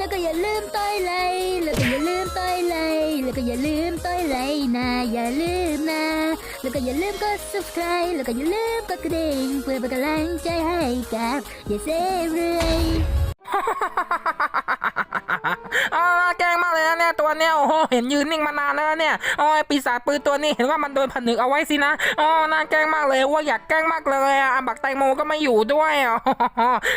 แล้วก็อย่าลืมต้อยเลยแล้วก็อย่าลืมต้อยเลยแล้วก็อย่าลืมต้อยเลยนะอย่าลืมนะแล้วก็อย่าลืมกด subscribe แล้วก็อย่าลืมกดกระดิ่งเพื่อเป็นกำลังใจให้กับอย่าเซเรื่อยแกงมากเลยนะเนี่ยตัวเนี้ยโอ้โหเห็นยืนนิ่งมานานแล้วเนี่ยโอ้ยปีศาจปืนตัวนี้เห็นว่ามันโดนผนึกเอาไว้สินะอ๋อน่าแกล้งมากเลยว่าอยากแกล้งมากเลยอะบักแตโมก็ไม่อยู่ด้วยอ๋อ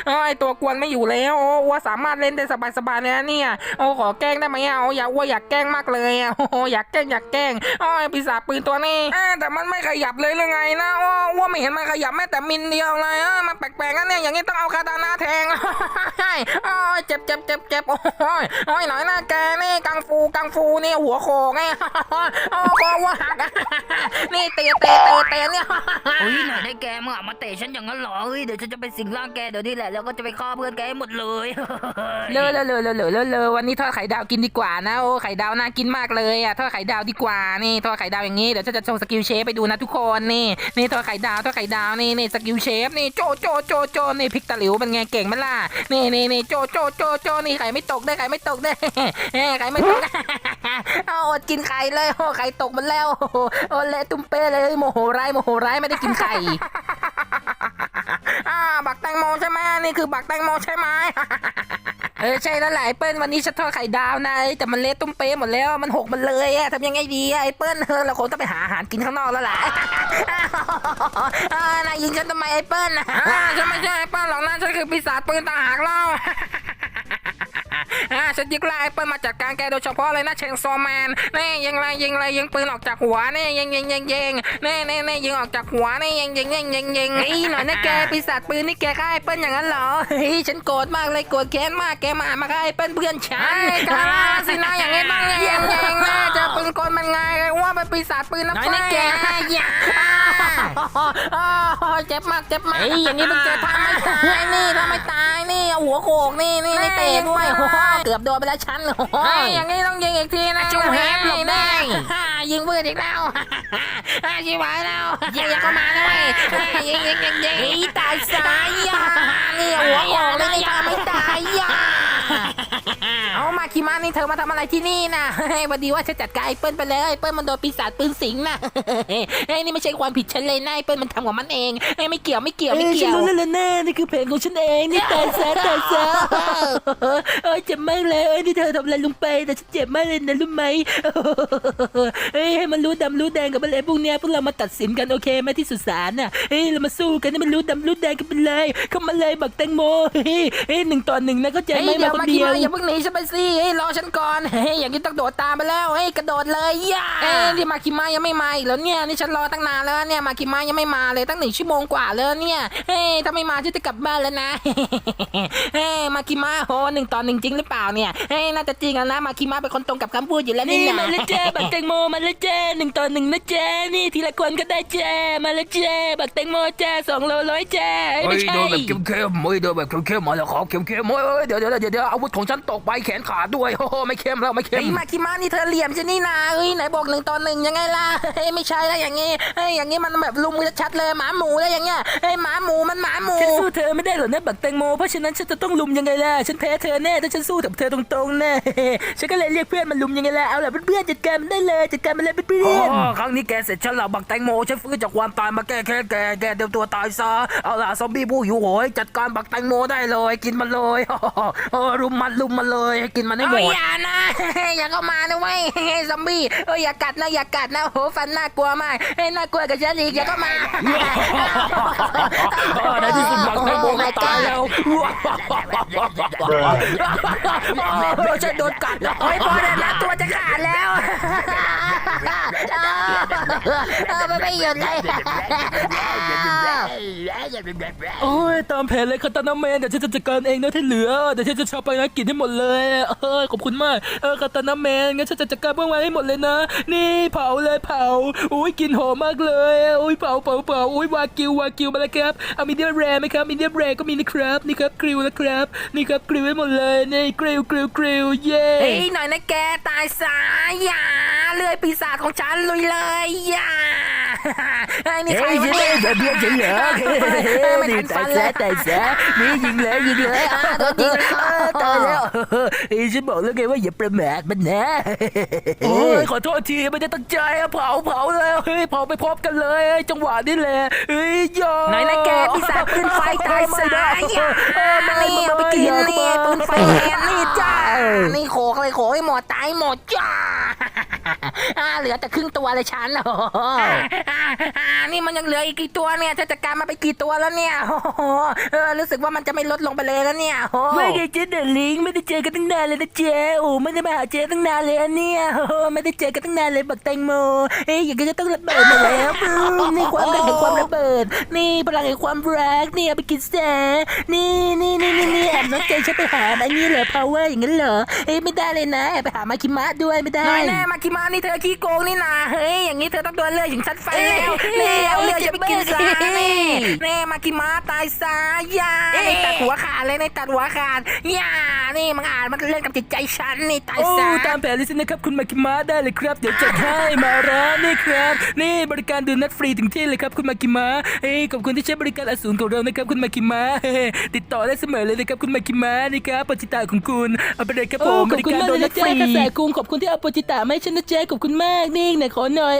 โอ้ยตัวกวนไม่อยู่แล้วโอ้ว่าสามารถเล่นได้สบายๆเลยนะเนี่ยโอ้ขอแกล้งได้ไหมอะโอ้อยากว่าอยากแกล้งมากเลยอะโอ้อยากแกล้งอยากแกล้งโอ้ยปีศาจปืนตัวนี้แต่มันไม่ขยับเลยหรือไงนะโอ้ว่าไม่เห็นมันขยับแม้แต่มิลเดียวเลยอะมันแปลกๆนะเนี่ยอย่างนี้ต้องเอาคาตานาแทงโอ้ยเจ็บเจ็บเจ็บเจ็บโอ้ยโอ้ยหน่อยหน้าแกนกังฟูกังฟูนี่หัวโขกไงโอ้โหว่าหักนี่เตะเตะเตะเตะเนี่ยเฮ้ยหน่อยได้แกมึงอะมาเตะฉันอย่างนั้นเหรอเฮ้ยเดี๋ยวฉันจะไปสิงร่างแกเดี๋ยวนี้แหละแล้วก็จะไปฆ่าเพื่อนแกให้หมดเลยเลอะเลอะเลอะเลอะเลอะเลอะวันนี้ทอดไข่ดาวกินดีกว่านะโอ้ไข่ดาวน่ากินมากเลยอะทอดไข่ดาวดีกว่านี่ทอดไข่ดาวอย่างนี้เดี๋ยวฉันจะโชว์สกิลเชฟไปดูนะทุกคนนี่นี่ทอดไข่ดาวทอดไข่ดาวนี่นี่สกิลเชฟนี่โจโจโจโจนี่พริกตะหลิวเป็นไงเก่งไหมล่ะนี่นี่นี่โจโจโจโจนี่ไข่ไม่ตกได้ไข่ไม่ตกได้เฮ้ไข่ไม่ตก เอาอดกินไข่เลยโอ้ไข่ตกหมันแล้วโอ้เละตุ้มเป้เลยโมโหร้ายโมโหร้ายไม่ได้กินไข่อ่าบักแตงโมใช่ไหมนี่คือบักแตงโมใช่ไหมเออใช่แล้วแหละไอ้เปิ้ลวันนี้ฉันทอดไข่ดาวนะแต่มันเละตุ้มเป๊ะหมดแล้วมันหกมันเลยอะทำยังไงดีไอ้เปิ้ลเออเราคงต้องไปหาอาหารกินข้างนอกแล้วแหละอ่านายยิงฉันทำไมไอ้เปิ้ลอ่าฉันไม่ใช่ไอ้เปิ้ลหรอกนะฉันคือปีศาจปืนต่างหากเล่า อ่าฉันยิงไล่ไอ้เปิ้ลมาจัดการแกโดยเฉพาะเลยนะเชงโซแมนนี่ยิงเลยยิงเลยยิงปืนออกจากหัวนี่ยิงยิงยิงยิงนี่นี่นี่ยิงออกจากหัวนี่ยิงยิงยิงยิงยิงไอ้หน่อยนะแกปีศาจปืนนี่แกฆ่าไอ้เปิ้ลอย่างนั้นเหรอเฮ้ยฉันโกรธมากเลยโกรธแค้นมากแกมามาฆ่าไอ้เปิ้ลเพื่อนฉันกล้าสินะอย่างนี้ต้องยิงยิงยิงนะเจะปืนกลมันไงว่าเป็นปีศาจปืนนะน้อยนะแกอย่าเจ็บมากเจ็บมากเฮ้ยอย่างนี้มึงเจอทำไม่ตายนี่ทำไม่ตายนี่เอาหัวโขกนี่นี่นี่เตะด้วยโอ้โหเกือบโดนไปแล้วชั้นโอ้ยอย่างนี้ต้องยิงอีกทีนะจูแฮปหลบได้ยิงปืนอีกแล้วชิบหายแล้วอย่าเข้ามาด้วยยิงยิงยิงยิงเฮ้ยตายซะอย่านี่หัวโขกเลยนี่ทำไม่ตายอย่าเอามา คิมานี่เธอมาทำอะไรที่นี่นะพอดีว่าฉันจัดการไอ้เปิ้ลไปแล้วไอ้เปิ้ลมันโดนปีศาจปืนสิงนะเฮ้ยนี่ไม่ใช่ความผิดฉันเลยนะไอ้เปิ้ลมันทำของมันเองเฮ้ยไม่เกี่ยวไม่เกี่ยวไม่เกี่ยวฉันรู้แล้วล่ะแน่นี่คือเพลงของฉันเองนี่ตายซะตายซะเอ้ยเจ็บมากเลยเอ้ยนี่เธอทำอะไรลงไปแต่ฉันเจ็บมากเลยนะรู้ไหมเอ้ยให้มันรู้ดำรู้แดงกับอะไรพวกเนี้ยพวกเรามาตัดสินกันโอเคไหมที่สุสานน่ะเฮ้ยเรามาสู้กันให้มันรู้ดำรู้แดงกันไปเลยเข้ามาเลยบักแตงโมเฮ้ยเฮ้ยหนึ่งต่อหนึ่งนะเข้าใจเฮ้ยไหมเดี๋มายวคนมาคิเดียวมาอย่าเพิ่งหนีฉันไปสิเฮ้ยรอฉันก่อนเฮ้ยอย่างนี้ต้องโดดตามไปแล้วเฮ้ยกระโดดเลยย่าเอ้ยที่มาคิมายังไม่มาอีกแล้วเนี่ยนี่ฉันรอตั้งนานแล้วเนี่ยมาคิมายังไม่มาเลยตั้งหนึ่งชั่วโมงกว่าแล้วเนี่ยเฮ้ยถ้าไม่มาฉันจะกลับบ้านแล้วนะเฮ้ยมาคิมาโหหนึ่งต่อหนึ่งจริงหรือเปล่าเนี่ยเฮ้ยน่าจะจริงอะนะมาคิมาเป็นคนตรงกับคำพูดอยู่แล้วนี่นี่นะมาแล้วจ้าบักแตงโมมาแล้วจ้าหนึ่งต่อหนึ่งนะจ้านี่ทีละคนก็ได้จ้ามาแล้วจ้าบักแตงโมจ้าสองโลร้อยจ้าเอ้ยเฮ้ไม่ยใช่เดินแบบเข้มๆไม่เดินแบบเข้มๆมาแล้วขอเข้มๆเฮ้ยเดี๋ยวเดี๋ยวเดี๋ยวเดี๋ยวอาวุธของฉันตกไปแขนขาดด้วยโอ้โหไม่เข้มแล้วไม่เข้เฮ้มยมาคิมานี่เธอเหลี่ยมฉันนี่นาเฮ้ยไหนบอกหนึ่งต่อหนึ่งยังไงล่ะเฮ้ยไม่ใช่แล้วอย่างงี้เฮ้ยอย่างงี้มันแบบลุมกันชัดเลยหมาหมูแล้วอย่างเงี้ยเฮ้ยหมาหมูมันหมาหมูฉันสู้เธอไม่ได้หรอกนะบักแตงโมเพราะฉะนั้นฉันจะต้องลุมยังไงล่ะฉันแพ้เธอแน่ถ้าฉันสู้กับเธอตรงๆแน่ฉันก็เลยเรียกเพื่อนมาลุมยังไงล่ะเอาล่ะเพื่อนๆจัดการมันได้เลยจัดการมันเลยเพื่โอ้อนครั้งนี้แกเสร็จฉันแล้วบักแตงโมฉันฟื้นจากความตายมาแก้แค้นแกแกเตรียมตัวตายซะเอาล่ะซอมบี้ผู้หิวโหยจัดการบักแตงโมได้เลย กินมันเลยเออรุมมันรุมมันเลยกินมันให้หมเอ้ยดอย่านะ อย่าเข้ามานะเว้ยเฮ้ยซอมบี้เอ้ยอย่ากัดนะอย่ากัดนะโหฟันน่ากลัวมากเฮ้ยน่ากลัวกับฉันอีกอย่าเข้ามาเออในที่สุดบักแตงโมก็ตายแล้วฉันโดนกัดแล้วโอ้ยพอแล้วนะตัวจะขาดแล้วเออ มันไม่หยุดเลยๆโอ้ยตามแผนเลยคาตานาแมนเดี๋ยวฉันจะจัดการเองนะที่เหลือเดี๋ยวฉันจะชาวไปนะกินให้หมดเลยเออขอบคุณมากเออคาตานาแมนงั้นฉันจะจัดการพวกมันให้หมดเลยนะ นี่เผาเลยเผาอุ้ยกลินหอมมากเลยอุ้ยเผาเผาเผาอุ้ยวากิววากิวมาแล้วครับเอามีเดียมแรร์ไหมครับมีเดียมแรร์ก็มีนะครับนี่ครับกริลนะครับนี่ครับกริลให้หมดเลยนี่กริลกริลกริลเย้เฮ้ยหน่อยนะแกตายสายอย่า เลื่อยปีศาจของฉันลุยเลยอย่าไอ้นี่ใครเฮ้ยวะจะได้เนี่ยจะเบี้ยจะเหรอเฮ้ยไม่ทันี่นฟัตายนเลยซะตายซะนี่ยิงเลยยิงเลยอ่าโดนยิงแล้วเออตายแล้วเฮ้ยฉันบอกแล้วไงว่าอย่าประมาทมันนะโอ้ยขอโทษทีไม่ได้ตั้งใจอะเผาเผาเลยเฮ้ยเผาไปพร้อมกันเลย จังหวะนี้แหละเฮ้ยยอไหนนะแกปีศาจปืนไฟตายสายอย่านี่เอาไปกินนี่ปืนไฟแทนนี่จ้านี่โขกเลยโขกให้หมดตายหมดจ้าอ่า เหลือแต่ครึ่งตัวเลยฉันโอ้โหอ่าอ่านี่มันยังเหลืออีกกี่ตัวเนี่ยเธอจัดการมาไปกี่ตัวแล้วเนี่ยโอ้โหเออรู้สึกว่ามันจะไม่ลดลงไปเลยแล้วเนี่ยโอ้โหไม่ไงเจ๊เดลลิงไม่ได้เจอกันตั้งนานเลยนะเจ๊โอ้ไม่ได้มาหาเจ๊ตั้งนานเลยอันเนี่ยโอ้ไม่ได้เจอกันตั้งนานเลยบักแตงโมเอ้ยอย่างนี้ก็ต้องระเบิดมาแล้วปึ้มนี่ความรักแห่งความระเบิด นี่พลังแห่งความรักนี่เอาไปกินแสนี่นี่นี่นี่นี่แอบน้องใจฉันไปหาอันนี้เหรอ power อย่างนั้นเหรอเอ้ยไม่ได้เลยนะแอบไปหามาคิมะด้วยไม่ได้ น้อยแน่มาคิมานี่เธอขี้โกงนี่นาเฮ้ยอย่างนี้เธอต้องโดนเลือดอย่างชัดไฟแล้วนี่เอาเลือดจะไปกินซะนี่นี่มาคิมาตายซะอย่านี่ตัดหัวขาดเลยนี่ตัดหัวขาดอย่านี่มันอ่านมันเล่นกับจิตใจฉันนี่ตายโอ้ซะตามแผนเลยสินะครับคุณมากิมะได้เลยครับ เดี๋ยวจัดให้มาร้านนี่ครับ นี่บริการดูนัดฟรีถึงที่เลยครับคุณมากิมะเอ้ยขอบคุณที่ใช้บริการอสูรของเรานะครับคุณมากิมะเฮ้ติดต่อได้เสมอเลยนะครับคุณมากิมะนี่ครับปัจจิตาของคุณเอาไปเลยครับผมบริการโดนัทฟรีกระแสกุ้งขอบคุณที่เอาโปรจิตาไม่ฉันนะเจ๊ขอบคุณมากนี่ไหนขอหน่อย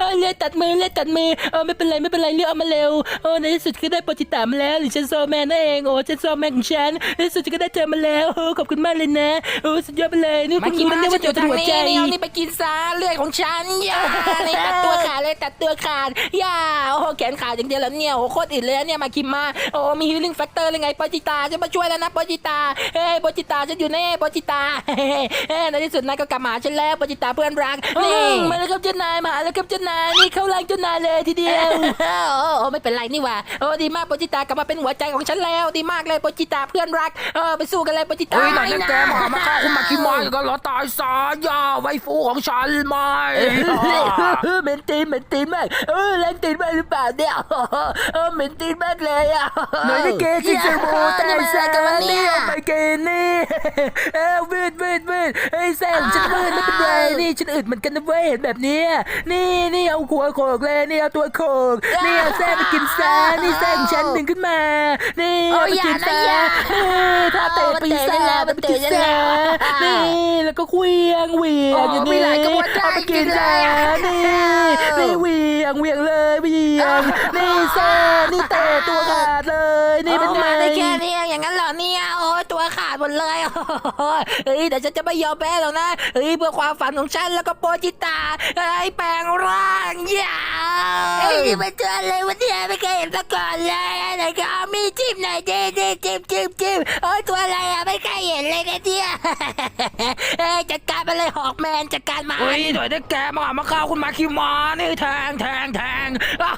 เอ้ยเลือดตัดมือเลือดตัดมือเออไม่เป็นไรไม่เป็นไรเลือดเอามาเร็วโอ้ในที่สุดก็ได้โปรจิตามาแล้วหรือฉันโซแมนนั่นเองโอ้ฉันโซแมนของฉันในที่สุดก็ได้เจอมาแล้วโอ้ขอบคุณมากเลยนะโอ้สุดยอดไปเลยนี่มาคุณคิมันมาเรียกว่านอทางหัวนี้ใจนี่เอานี่ไปกินซะเลือดของฉันอย่านี่ตัดตัวขาดเลยตัดตัวขาดอย่าโอ้โหแขนขาดอย่างเดียวแล้วเนี่ยโอ้โหโคตรอิดเลยนะเนี่ยมาคิมมาโอ้มีฮิลลิ่งแฟกเตอร์เลยไงปอจิตาจะมาช่วยแล้วนะปอจิตาเฮ้ยปอจิตาฉันอยู่แน่ปอจิตาเฮ้ยเฮ้ยในที่สุดนายก็กลับมาหาฉันแล้วปอจิตาเพื่อนรักนี่นี่ มาแล้วครับเจ้านายมาแล้วครับเจ้านายนี่เข้าร่างเจ้านายเลยทีเดียวโอ้โอ้ไม่เป็นไรนี่หว่าโอ้ดีมากปอจิตากลับมาเป็นหัวใจของฉันแล้ว ดีมากเลยปอจิตาเพื่อนรักเออไปสู้กันเลยปอจิตาเฮ้ยไหนนะแกมามาฆ่าคุณมาคิมายกันเหรอตายซะย่าไวฟูของฉันไม่เหม็นตีนเหม็นตีนมากเออแรงตีนมากหรือเปล่าเนี่ยเออเหม็นตีนมากเลยอะไหนนะแกจิเซโมตายซะนี่เอาไปกินนี่เออวืดวืดวืดเฮ้ยแซงฉันวืดไม่เป็นไรนี่ฉันอึดเหมือนกันนะเว้ยเห็นแบบเนี้ยนี่นี่เอาหัวโขกเลยนี่เอาตัวโขกนี่เอาแซ่ไปกินซะนี่แซ่ของฉันดึงขึ้นมา นี่เอาไปกินซะนี่ถ้าเตะปีศาจเอาไปกินซะนี่แล้วก็เควียงเหวียงอย่างนี้เอาไปกินซะนี่นี่เหวียงเหวียงเลยเหวียงนี่แซ่นี่เตะตัวขาดเลย นี่เป็นโอ้ไงมาได้แค่นี้เองอย่างนั้นเหรอเนี่ยโอ้ย ตัวขาดหมดเลยโอ้ยเฮ้ยแต่ฉันจะไม่ยอมแพ้หรอกนะเฮ้ยเพื่อความฝันของฉันแล้วก็โปรจิตาไอ้แปลงร่างอย่าเฮ้ยนี่มันเจออะไรวะเนี่ยไม่เคยเห็นมาก่อนเลยไหนก็เอามีดจิ้มหน่อยดิดิจิ้มจิ้มจิ้มโอ้ยตัวอะไรอะไม่เคยเห็นเลยนะเนี่ยเฮ้ยจัดการไปเลยหอกแมนจัดการมาเฮ้ยหน่อยได้แกมามาฆ่าคุณมาคิมานี่แทงแทงแทงอ้า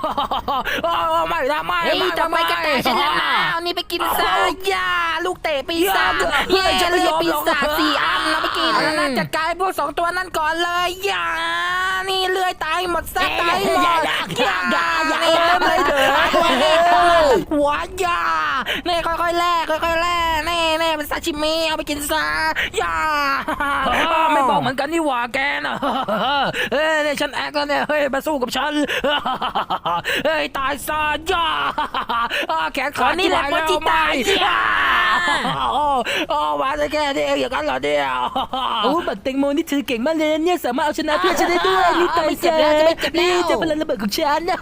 วไม่ทำไม่เฮ้ยไม่ทำไมกระแตฉันแล้วนะเอานี่ไปกินซะย่าลูกเตะปีศาจเย่ฉันเรียกปีศาจสี่อันแล้วไปกินแล้วนะจัดการพวกสองตัวนั่นก่อนเลยอย่านี่เลื่อยตายหมดซะตายหมดอย่าอย่าอย่าไม่เดือดหัวอย่านี่ค่อยๆแลกค่อยๆแลกนี่นี่เป็นซาชิมิเอาไปกินซะอย่าไม่บอกเหมือนกันนี่หว่าแกนะเฮ้ยเนี่ยฉันแอคแล้วเนี่ยเฮ้ยมาสู้กับฉันเฮ้ยตายซะย่าแขนขานี่แหละโปจิตาย่าโอ้โอ้มา ได้แค่นี้เองอย่างนั้นเหรอเนี่ยโอ้บักแตงโมนี่เธอเก่งมากเลยนะเนี่ยสามารถเอาชนะเพื่อนฉันได้ด้วยนี่ตายแซ่นี่จะเป็นระเบิดของฉันนะ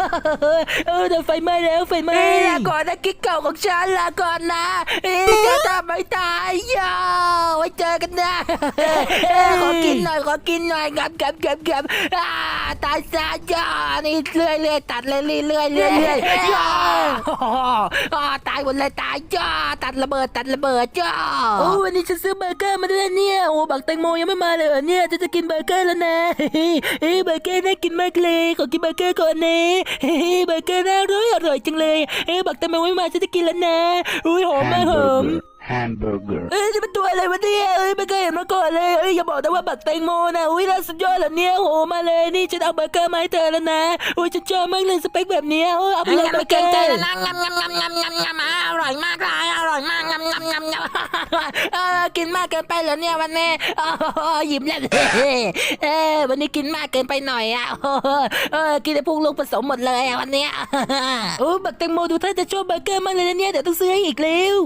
เออโดนไฟไหม้แล้วไฟไหม้ลาก่อนนะกิ๊กเก่าของฉันลาก่อนนะเอ้ยจะทำไม่ตายย่าไว้เจอกันนะเอ้ยขอกินหน่อยขอกินหน่อยงับงับงับงับตายซะย่านี่เลื่อยเลื่อยตัดเลยเลื่อยเลื่อยเลื่อยย่าอ่าตายหมดเลยตายย่าตัดระเบิดตัดระเบิดย่าโอ้วันนี้ฉันซื้อเบอร์เกอร์มาด้วยเนี่ย โอ้บักแตงโมยังไม่มาเลยเหรอเนี่ยจะจะกินเบอร์เกอร์แล้วนะเฮ้ยเบอร์เกอร์น่ากินมากเลยขอกินเบอร์เกอร์ก่อนนะเฮ้ยเบอร์เกอร์น่าอร่อยอร่อยจังเลยเฮ้ยบักแตงโมไม่มาฉันจะกินแล้วนะอุ้ยหอมมากหอม hamburger, เอ้ยนี่มันตัวอะไรวะเนี่ยเอ้ยไม่เคยเห็นมาก่อนเลยเอ้ยอย่าบอกนะว่าบักแตงโมนะอุ้ยน่าสุดยอดเหรอเนี่ยโหมาเลยนี่ฉันเอาเบอร์เกอร์มาให้เธอแล้วนะอุ้ยฉันชอบมากเลยสเปคแบบเนี้ยโอ้ยเอาไปเลยงำเบอไม่ร์เกเกรองใจร์แล้วนะงำงำงำงำงำงำอะอร่อยมากเลยอร่อยมากงำงำงำงำ เออกินมากเกินไปเหรอเนี่ยวันนี้โอ้โหยิ้มแล้วเออวันนี้กินมากเกินไปหน่อยอะโอ้โหเออกินแต่พุงลูกผสมหมดเลยอะวันเนี้ยโอ้บักแตงโมดูท่าจะชอบเบอร์เกอร์มากเลยนะเนี่ยเดี๋ยวต้องซื้อให้อีกเร็ว